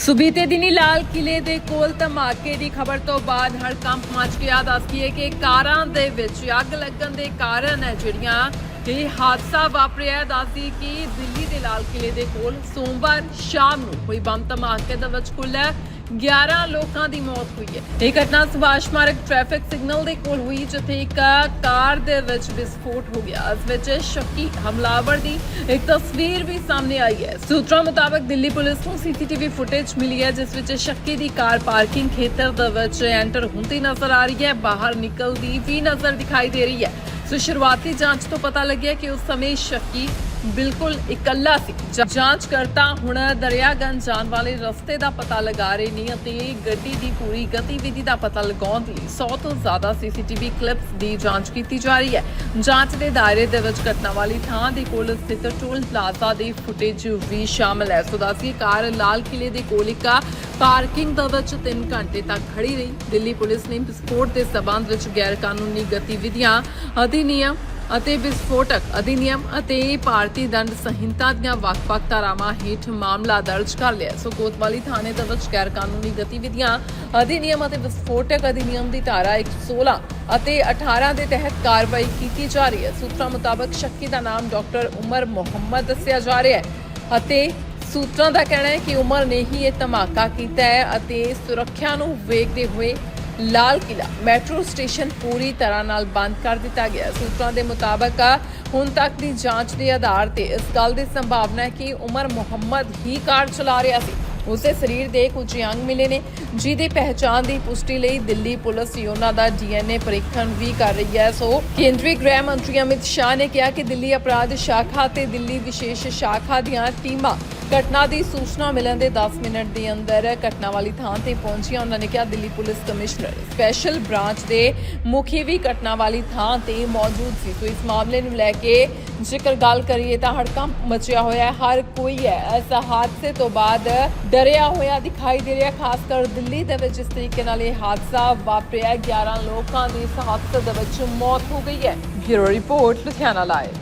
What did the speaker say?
ਸੁਬੀਤੇ ਦਿਨੀ ਲਾਲ ਕਿਲੇ ਦੇ ਕੋਲ ਧਮਾਕੇ ਦੀ ਖਬਰ ਤੋਂ ਬਾਅਦ ਹੜਕੰਪ ਮਚ ਗਿਆ ਦੱਸਦੀ ਹੈ ਕਿ ਕਾਰਾਂ ਦੇ ਵਿੱਚ ਅੱਗ ਲੱਗਣ ਦੇ ਕਾਰਨ ਹੈ ਜਿਹੜੀਆਂ ਇਹ ਹਾਦਸਾ ਵਾਪਰਿਆ ਦੱਸਦੀ ਕਿ ਦਿੱਲੀ ਦੇ ਲਾਲ ਕਿਲੇ ਦੇ ਕੋਲ ਸੋਮਵਾਰ ਸ਼ਾਮ ਨੂੰ ਕੋਈ ਬੰਬ ਧਮਾਕੇ ਦੇ ਵਿੱਚ ਕੁੱਲ 11 ਲੋਕਾਂ ਦੀ ਮੌਤ ਹੋਈ ਹੈ। ਇਹ ਘਟਨਾ ਸੁਭਾਸ਼ ਮਾਰਗ ਟ੍ਰੈਫਿਕ ਸਿਗਨਲ ਦੇ ਕੋਲ ਹੋਈ, ਜਿੱਥੇ ਇੱਕ ਕਾਰ ਦੇ ਵਿੱਚ ਵਿਸਫੋਟ ਹੋ ਗਿਆ। ਇਸ ਵਿੱਚ ਸ਼ੱਕੀ ਹਮਲਾਵਰ ਦੀ ਇੱਕ ਤਸਵੀਰ ਵੀ ਸਾਹਮਣੇ ਆਈ ਹੈ। ਸੂਤਰਾਂ ਮੁਤਾਬਕ ਦਿੱਲੀ ਪੁਲਿਸ ਨੂੰ ਸੀਸੀਟੀਵੀ ਫੁਟੇਜ ਮਿਲੀ ਹੈ, ਜਿਸ ਵਿੱਚ ਸ਼ੱਕੀ ਦੀ ਕਾਰ ਪਾਰਕਿੰਗ ਖੇਤਰ ਦੇ ਵਿੱਚ ਐਂਟਰ ਹੁੰਦੀ ਨਜ਼ਰ ਆ ਰਹੀ ਹੈ। ਬਾਹਰ ਨਿਕਲਦੀ ਵੀ ਨਜ਼ਰ ਦਿਖਾਈ ਦੇ ਰਹੀ ਹੈ। ਸੋ ਸ਼ੁਰੂਆਤੀ ਜਾਂਚ ਤੋਂ ਪਤਾ ਲੱਗਿਆ ਕਿ ਉਸ ਸਮੇਂ ਸ਼ੱਕੀ ਬਿਲਕੁਲ ਇਕੱਲਾ ਸੀ। ਜਾਂਚ ਕਰਤਾ ਹੁਣ ਦਰਿਆਗੰਜ ਜਾਣ ਵਾਲੇ ਰਸਤੇ ਦਾ ਪਤਾ ਲਗਾ ਰਹੇ ਨੇ ਅਤੇ ਗੱਡੀ ਦੀ ਪੂਰੀ ਗਤੀਵਿਧੀ ਦਾ ਪਤਾ ਲਗਾਉਣ ਲਈ 100 ਤੋਂ ਜ਼ਿਆਦਾ ਸੀਸੀਟੀਵੀ ਕਲਿੱਪਸ ਦੀ ਜਾਂਚ ਕੀਤੀ ਜਾ ਰਹੀ ਹੈ। ਜਾਂਚ ਦੇ ਦਾਇਰੇ ਦੇ ਵਿੱਚ ਘਟਨਾ ਵਾਲੀ ਥਾਂ ਦੇ ਕੋਲ ਸਥਿਤ ਟੋਲ ਪਲਾਜ਼ਾ ਦੀ ਫੁਟੇਜ ਵੀ ਸ਼ਾਮਲ ਹੈ। ਸੋ ਦੱਸੀਏ ਕਾਰ ਲਾਲ ਕਿਲੇ ਦੇ ਕੋਲ ਇੱਕ ਪਾਰਕਿੰਗ ਦੇ ਵਿੱਚ 3 ਘੰਟੇ ਤੱਕ ਖੜੀ ਰਹੀ। ਦਿੱਲੀ ਪੁਲਿਸ ਨੇ ਵਿਸਫੋਟ ਦੇ ਸਬੰਧ ਵਿੱਚ ਗੈਰ ਕਾਨੂੰਨੀ ਗਤੀਵਿਧੀਆਂ ਅਧਿਨਿਯਮ ਅਤੇ ਵਿਸਫੋਟਕ ਅਧਿਨਿਯਮ ਅਤੇ ਭਾਰਤੀ ਦੰਡ ਸੰਹਿਤਾ ਦੀਆਂ ਵੱਖ-ਵੱਖ ਧਾਰਾਵਾਂ ਹੇਠ ਮਾਮਲਾ ਦਰਜ ਕਰ ਲਿਆ। ਸੋ ਕੋਤਵਾਲੀ ਥਾਣੇ ਦੇ ਵਿੱਚ ਗੈਰ ਕਾਨੂੰਨੀ ਗਤੀਵਿਧੀਆਂ, ਅਧਿਨਿਯਮ ਅਤੇ ਵਿਸਫੋਟਕ ਅਧਿਨਿਯਮ ਦੀ ਧਾਰਾ 116 ਅਤੇ 18 ਦੇ ਤਹਿਤ ਕਾਰਵਾਈ ਕੀਤੀ ਜਾ ਰਹੀ ਹੈ। ਸੂਤਰਾਂ ਮੁਤਾਬਕ ਸ਼ੱਕੀ ਦਾ ਨਾਮ ਡਾਕਟਰ ਉਮਰ ਮੁਹੰਮਦ ਦੱਸਿਆ ਜਾ ਰਿਹਾ ਹੈ ਅਤੇ ਸੂਤਰਾਂ ਦਾ ਕਹਿਣਾ ਹੈ ਕਿ ਉਮਰ ਨੇ ਹੀ ਇਹ ਧਮਾਕਾ ਕੀਤਾ ਹੈ ਅਤੇ ਸੁਰੱਖਿਆ ਨੂੰ ਵੇਖਦੇ ਹੋਏ ਲਾਲ ਕਿਲਾ ਮੈਟਰੋ ਸਟੇਸ਼ਨ ਪੂਰੀ ਤਰ੍ਹਾਂ ਨਾਲ ਬੰਦ ਕਰ ਦਿੱਤਾ ਗਿਆ। ਸੂਤਰਾਂ ਦੇ ਮੁਤਾਬਕ ਹੁਣ ਤੱਕ ਦੀ ਜਾਂਚ ਦੇ ਆਧਾਰ ਤੇ ਇਸ ਗੱਲ ਦੀ ਸੰਭਾਵਨਾ ਹੈ ਕਿ ਉਮਰ ਮੁਹੰਮਦ ਹੀ ਕਾਰ ਚਲਾ ਰਿਹਾ ਸੀ। ਉਸਦੇ ਸਰੀਰ ਦੇ ਕੁਝ ਅੰਗ ਮਿਲੇ ਨੇ, ਜਿਹਦੀ ਪਹਿਚਾਣ ਦੀ ਪੁਸ਼ਟੀ ਲਈ ਦਿੱਲੀ ਪੁਲਿਸ ਹੀ ਉਹਨਾਂ ਦਾ ਡੀਐਨਏ ਪਰੀਖਣ ਵੀ ਕਰ ਰਹੀ ਹੈ। ਸੋ ਕੇਂਦਰੀ ਗ੍ਰਹਿ ਮੰਤਰੀ ਅਮਿਤ ਸ਼ਾਹ ਨੇ ਕਿਹਾ ਕਿ ਦਿੱਲੀ ਅਪਰਾਧ ਸ਼ਾਖਾ ਤੇ ਦਿੱਲੀ ਵਿਸ਼ੇਸ਼ ਸ਼ਾਖਾ ਦੀਆਂ ਟੀਮਾਂ ਘਟਨਾ ਦੀ ਸੂਚਨਾ ਮਿਲਣ ਦੇ 10 ਮਿੰਟ ਦੇ ਅੰਦਰ ਘਟਨਾ ਵਾਲੀ ਥਾਂ ਤੇ ਪਹੁੰਚੀਆਂ। ਉਹਨਾਂ ਨੇ ਕਿਹਾ, Delhi police commissioner special branch ਦੇ ਮੁਖੀ ਵੀ ਘਟਨਾ ਵਾਲੀ ਥਾਂ ਤੇ ਮੌਜੂਦ ਸੀ। ਸੋ ਇਸ ਮਾਮਲੇ ਨੂੰ ਲੈ ਕੇ ਜੇਕਰ ਗੱਲ ਕਰੀਏ ਤਾਂ ਹੜਕੰਪ ਮਚਿਆ ਹੋਇਆ ਹੈ। ਹਰ ਕੋਈ ਹੈ ਇਸ ਹਾਦਸੇ ਤੋਂ ਬਾਅਦ ਡਰਿਆ ਹੋਇਆ ਦਿਖਾਈ ਦੇ ਰਿਹਾ, ਖਾਸ ਕਰ ਦਿੱਲੀ ਦੇ ਵਿੱਚ। ਜਿਸ ਤਰੀਕੇ ਨਾਲ ਇਹ ਹਾਦਸਾ ਵਾਪਰਿਆ। 11 ਲੋਕਾਂ ਦੀ ਇਸ ਹਾਦਸੇ ਦੇ ਵਿੱਚ ਮੌਤ ਹੋ ਗਈ ਹੈ। Bureau report, Ludhiana live.